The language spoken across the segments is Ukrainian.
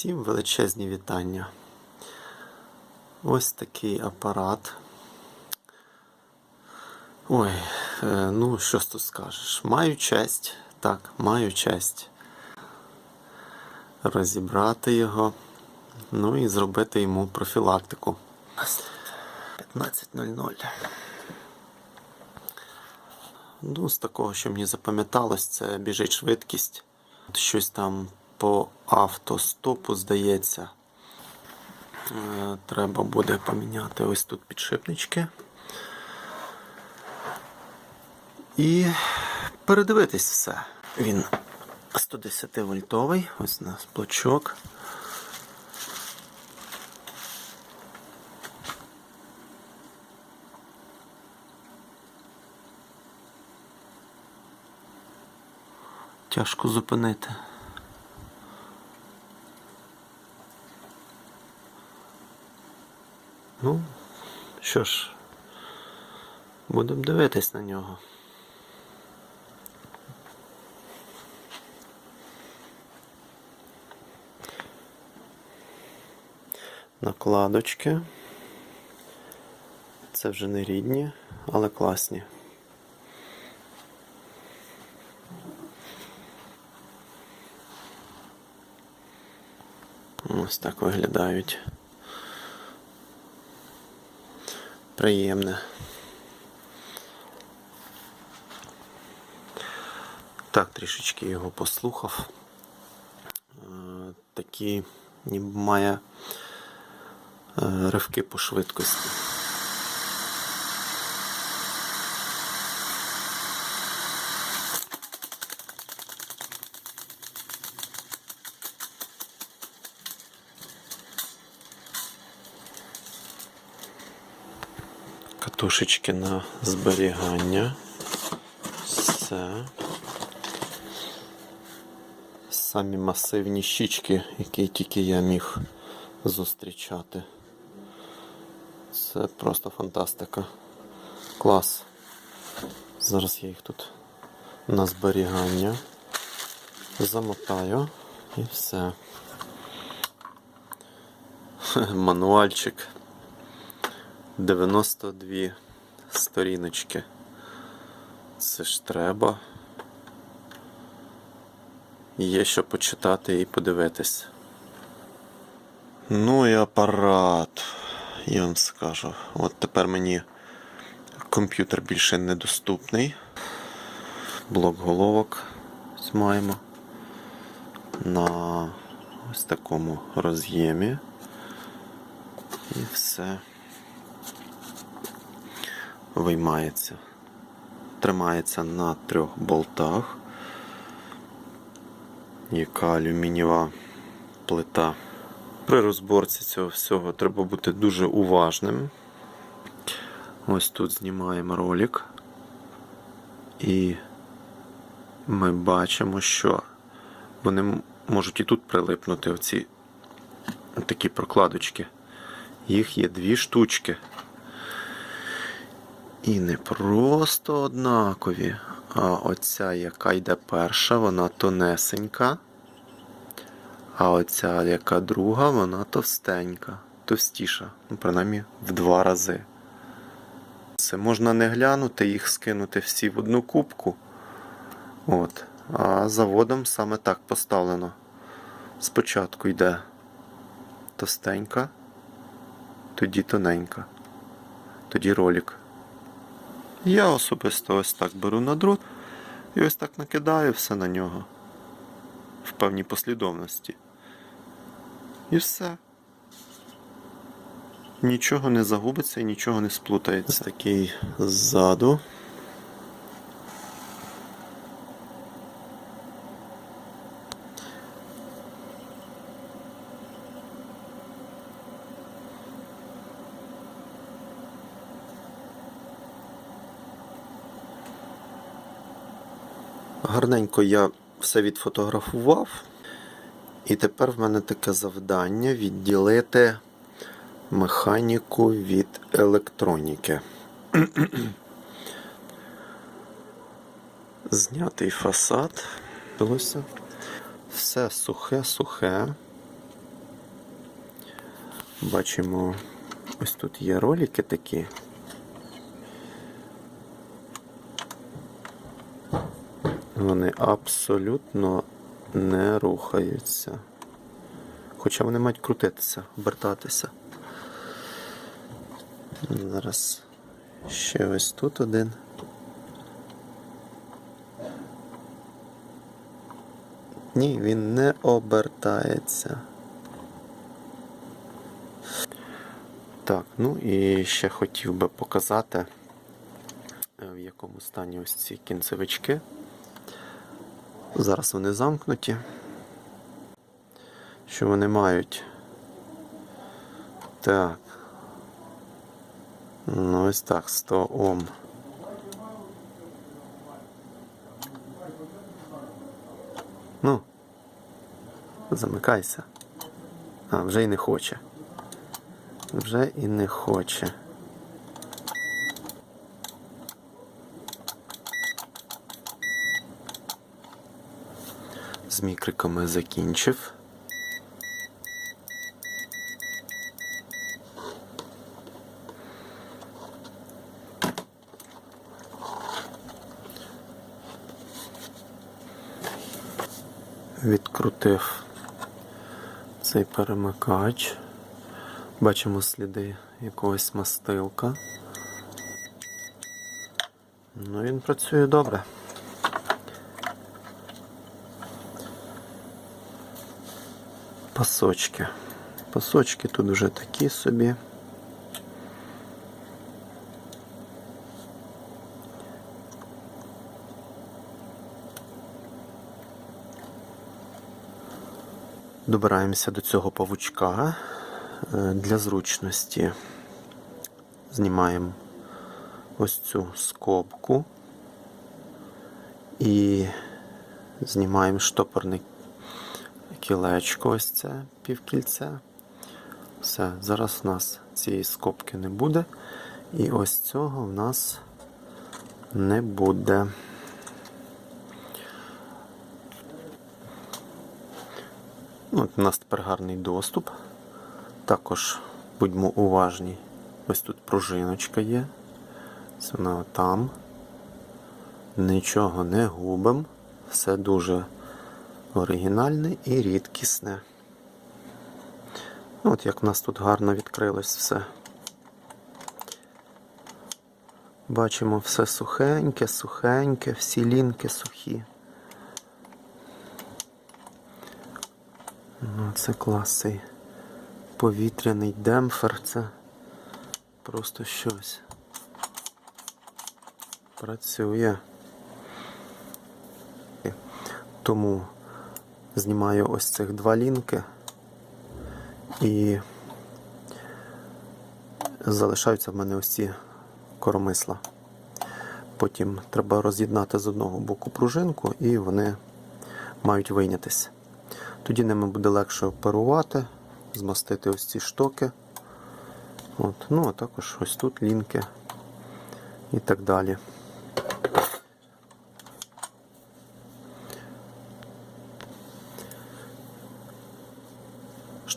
Всім величезні вітання. Ось такий апарат. Ой, е, ну що ж тут скажеш? Маю честь, так, маю честь розібрати його, ну і зробити йому профілактику. 15.00. Ну, з такого, що мені запам'яталось, це біжить швидкість. Щось там по автостопу, здається. Е, Треба буде поміняти ось тут підшипнички. І передивитись все. Він 110 вольтовий, ось у нас блочок. Тяжко зупинити. Ну, що ж, будемо дивитись на нього. Накладочки. Це вже не рідні, але класні. Ось так виглядають. Приємне. Так, трішечки його послухав. Е, Такі ніби має е, ривки по швидкості. Катушечки на зберігання. Все. Самі масивні щічки, які тільки я міг зустрічати. Це просто фантастика. Клас. Зараз я їх тут на зберігання. Замотаю і все. Мануальчик. 92 сторіночки. Це ж треба. Є що почитати і подивитись. Ну і апарат, я вам скажу. От тепер мені комп'ютер більше недоступний. Блок головок ось маємо на ось такому роз'ємі. І все виймається. Тримається на трьох болтах. Яка алюмінієва плита. При розборці цього всього треба бути дуже уважним. Ось тут знімаємо ролик. І ми бачимо, що вони можуть і тут прилипнути оці такі прокладочки. Їх є дві штучки. І не просто однакові, а оця, яка йде перша, вона тонесенька. А оця, яка друга, вона товстенька, товстіша. Ну, принаймні в два рази. Це можна не глянути, їх скинути всі в одну кубку. От. А заводом саме так поставлено. Спочатку йде товстенька, тоді тоненька, тоді ролик. Я особисто ось так беру на дрот і ось так накидаю все на нього в певній послідовності. І все. Нічого не загубиться і нічого не сплутається. Такий ззаду. Гарненько я все відфотографував. І тепер в мене таке завдання відділити механіку від електроніки. Знятий фасад. Все сухе-сухе. Бачимо, ось тут є ролики такі. Вони абсолютно не рухаються. Хоча вони мають крутитися, обертатися. Зараз ще ось тут один. Ні, він не обертається. Так, ну і ще хотів би показати, е, в якому стані ось ці кінцевички. Зараз вони замкнуті. Що вони мають? Так. Ну ось так, 100 Ом. Ну, замикайся. А, вже й не хоче. Вже і не хоче. З мікриками закінчив. Відкрутив цей перемикач. Бачимо сліди якогось мастилка. Ну, він працює добре. Пасочки. Пасочки тут вже такі собі. Добираємося до цього павучка Е, для зручності. Знімаємо ось цю скобку і знімаємо штопорне кілечко, ось це півкільце. Все, зараз у нас цієї скобки не буде, і ось цього в нас не буде. От У нас тепер гарний доступ. Також будьмо уважні. Ось тут пружиночка є. Це вона там. Нічого не губимо. Все дуже оригінальне і рідкісне. От як в нас тут гарно відкрилось все. Бачимо все сухеньке, сухеньке, всі лінки сухі. Ну, Це клас повітряний демпфер. Це просто щось. Працює. Тому знімаю ось цих два лінки і залишаються в мене ось ці коромисла. Потім треба роз'єднати з одного боку пружинку і вони мають вийнятись. Тоді ними буде легше оперувати, змастити ось ці штоки. От. Ну, а також ось тут лінки і так далі.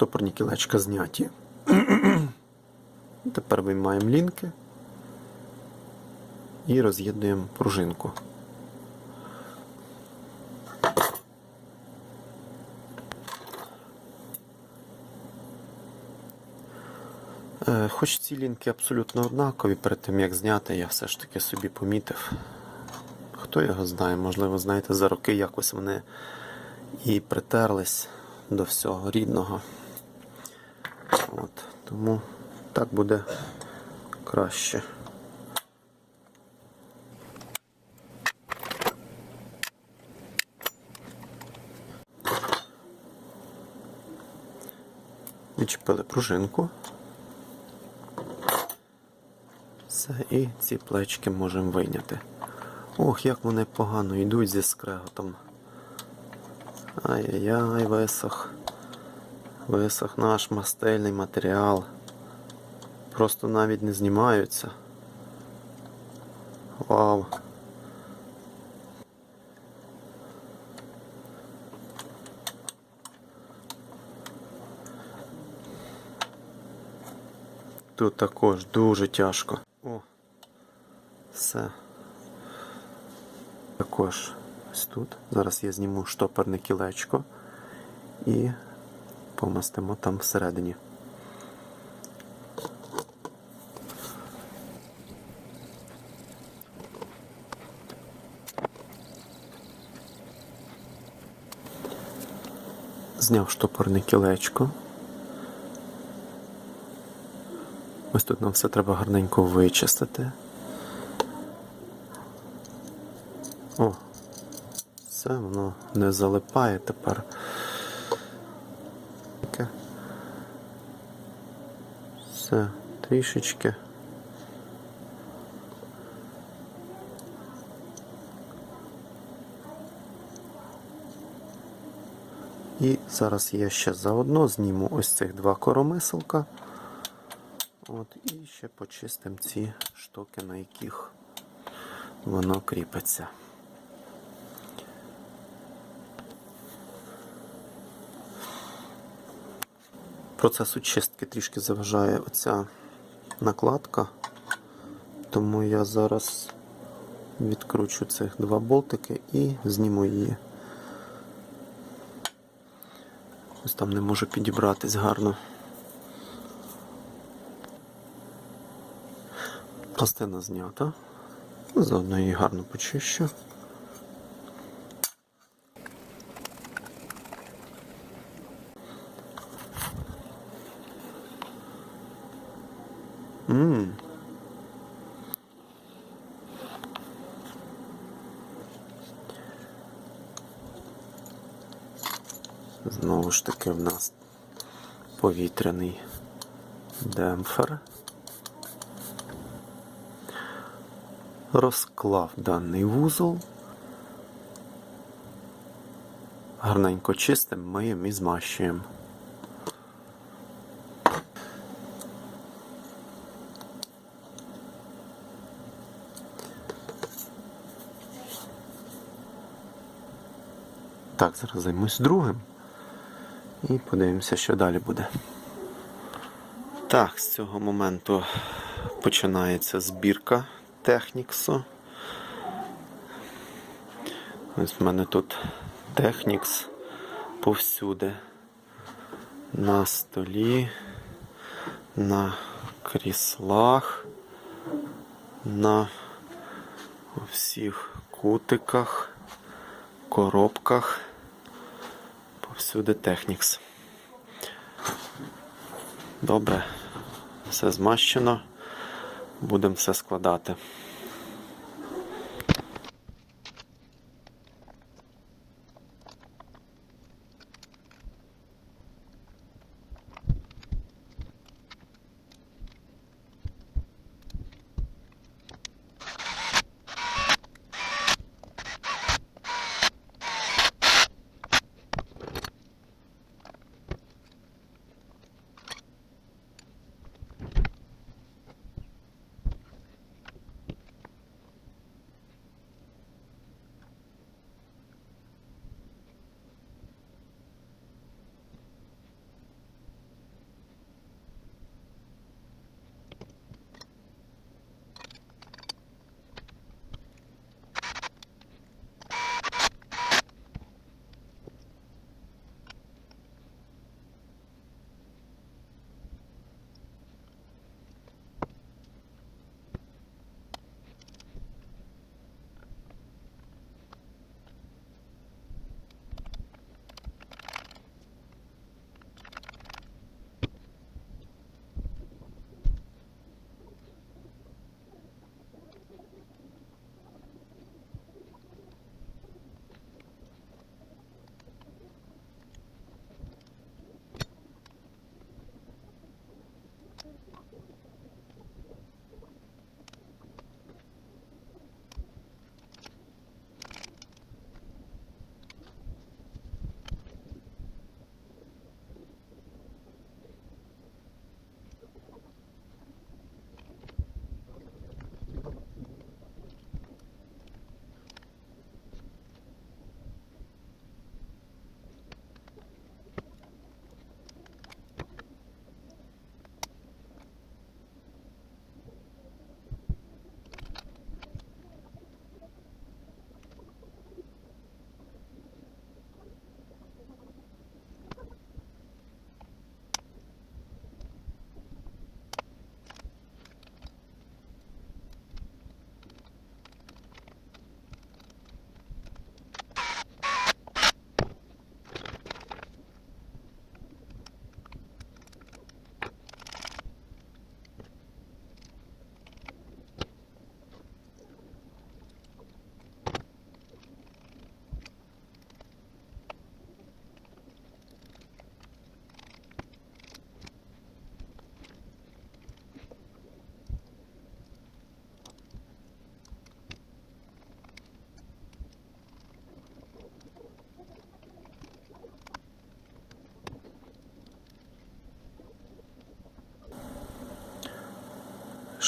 Штопорні кілечка зняті. Тепер виймаємо лінки і роз'єднуємо пружинку. Е, Хоч ці лінки абсолютно однакові, перед тим як зняти, я все ж таки собі помітив. Хто його знає, можливо, знаєте, за роки якось вони і притерлись до всього рідного. От, Тому так буде краще. Відчепили пружинку. Все, і ці плечки можемо вийняти. Ох, як вони погано йдуть зі скреготом. Ай-яй-яй, висох. Висох наш мастильний матеріал. Просто навіть не знімаються. Вау. тут також дуже тяжко. О, все. Також ось тут. Зараз я зніму штопорне кілечко і помастимо там всередині. Зняв штопорне кілечко. Ось тут нам все треба гарненько вичистити. О, все воно не залипає тепер. Все, трішечки. І зараз я ще заодно зніму ось цих два коромиселка. От, і ще почистимо ці штоки, на яких воно кріпиться. Процесу чистки трішки заважає оця накладка, тому я зараз відкручу цих два болтики і зніму її. Ось там не можу підібратись гарно. Пластина знята. Заодно її гарно почищу. Ж таки в нас повітряний демпфер. Розклав даний вузол. Гарненько чистим, миємо і змащуємо. Так, зараз займусь другим і подивимося, що далі буде. Так, з цього моменту починається збірка Техніксу. Ось в мене тут Технікс повсюди. На столі, на кріслах, на всіх кутиках, коробках. Повсюди Технікс. Добре, все змащено. Будемо все складати.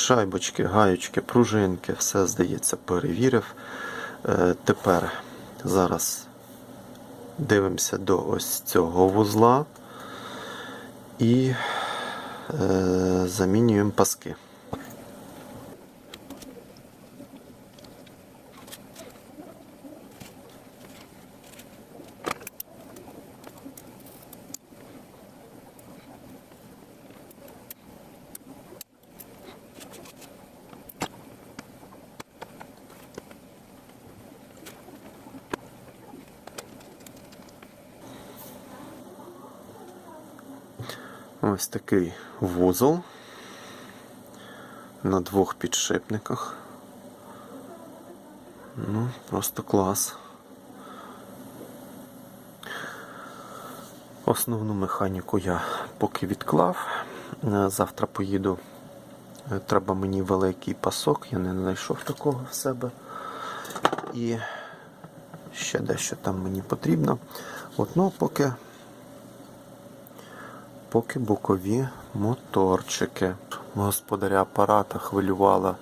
Шайбочки, гаючки, пружинки, все, здається, перевірив. Е, Тепер зараз дивимося до ось цього вузла і е, замінюємо паски. Ось такий вузол на двох підшипниках. Ну, просто клас. Основну механіку я поки відклав. Е, Завтра поїду. Е, Треба мені великий пасок, я не знайшов такого в себе. І ще дещо там мені потрібно. От, ну, поки поки бокові моторчики. Господаря апарата хвилювала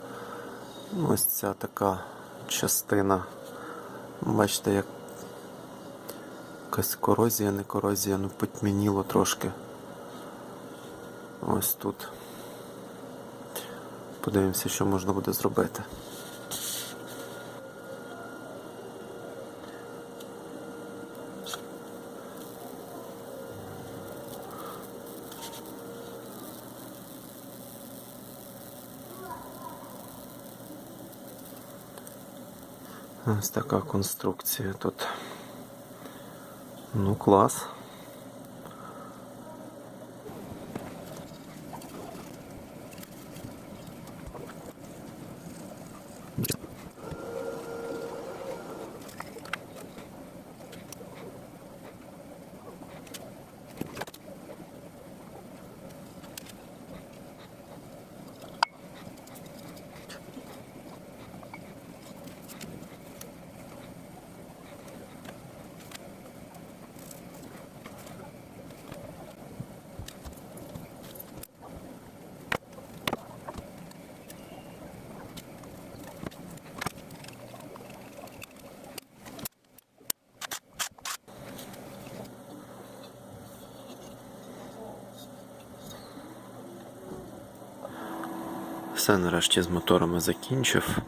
ось ця така частина. Бачите, як якась корозія, не корозія, ну потьмяніло трошки. Ось тут. Подивимося, що можна буде зробити. Ось така конструкція тут. Ну, клас. Все нарешті з моторами закінчив.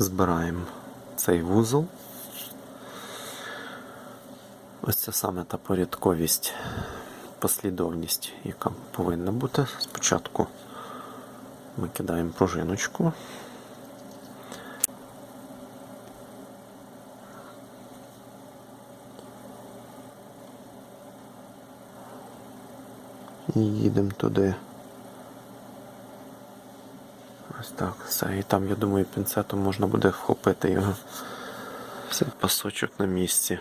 Збираємо цей вузол. Ось це саме та порядковість, послідовність, яка повинна бути. Спочатку ми кидаємо пружиночку. І їдемо туди. Ось так, все. І там, я думаю, пінцетом можна буде вхопити його. Все, пасочок на місці.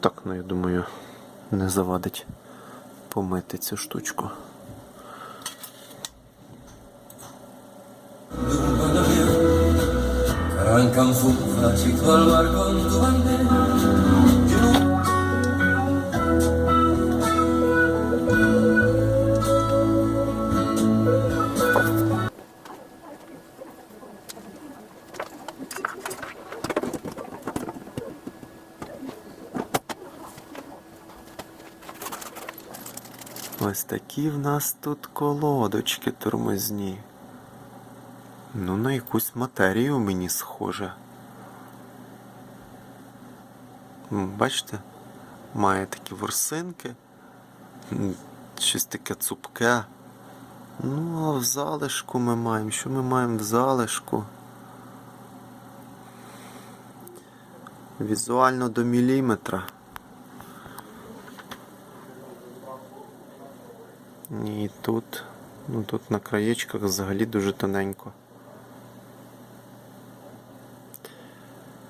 Так, ну я думаю, не завадить помити цю штучку. Arranca un fuga, chico al mar con tu bandera. Ось такі в нас тут колодочки тормозні. Ну, на якусь матерію мені схоже. Бачите? Має такі ворсинки. Щось таке цупке. Ну, а в залишку ми маємо. Що ми маємо в залишку? Візуально до міліметра. І тут, ну тут на краєчках взагалі дуже тоненько.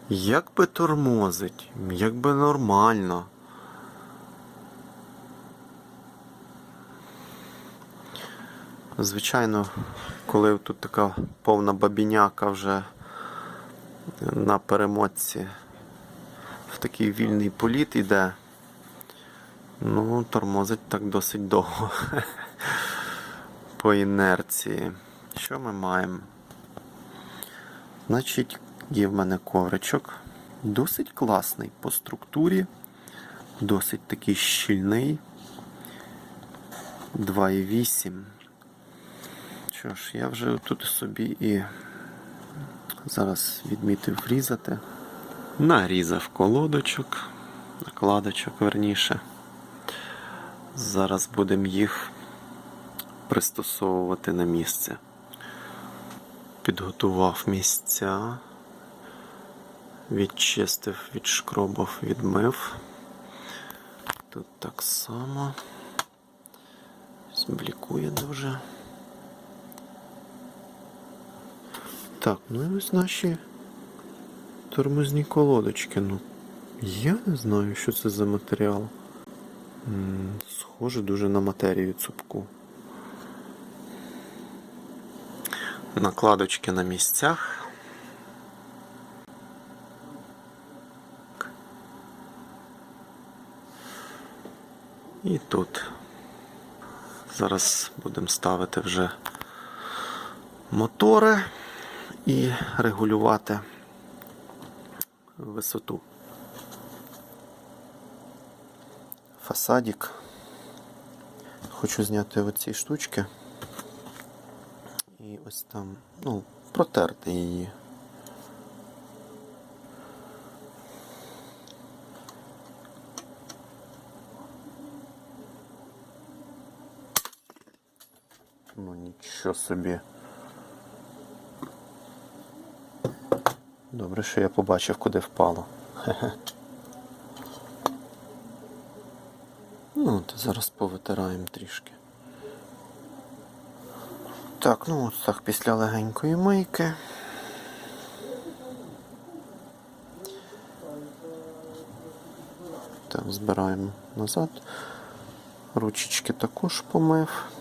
Як би тормозить, як би нормально. Звичайно, коли тут така повна бабіняка вже на перемотці в такий вільний політ іде, ну, тормозить так досить довго по інерції. Що ми маємо? Значить, є в мене ковричок. Досить класний по структурі, досить такий щільний. 2,8. Що ж, я вже тут собі і зараз відмітив врізати. Нарізав колодочок, накладочок верніше. Зараз будемо їх пристосовувати на місце. Підготував місця, відчистив, відшкробав, відмив. Тут так само. Блікує дуже. Так, ну і ось наші тормозні колодочки. Ну, я не знаю, що це за матеріал. М, Схоже дуже на матерію цупку. Накладочки на місцях. І тут. Зараз будемо ставити вже мотори і регулювати висоту. Фасадік. Хочу зняти оці штучки. І ось там, ну, протерти її. Нічого собі. Добре, що я побачив, куди впало. Ну, то зараз повитираємо трішки. Так, ну от так після легенької мийки. Так, збираємо назад. Ручечки також помив.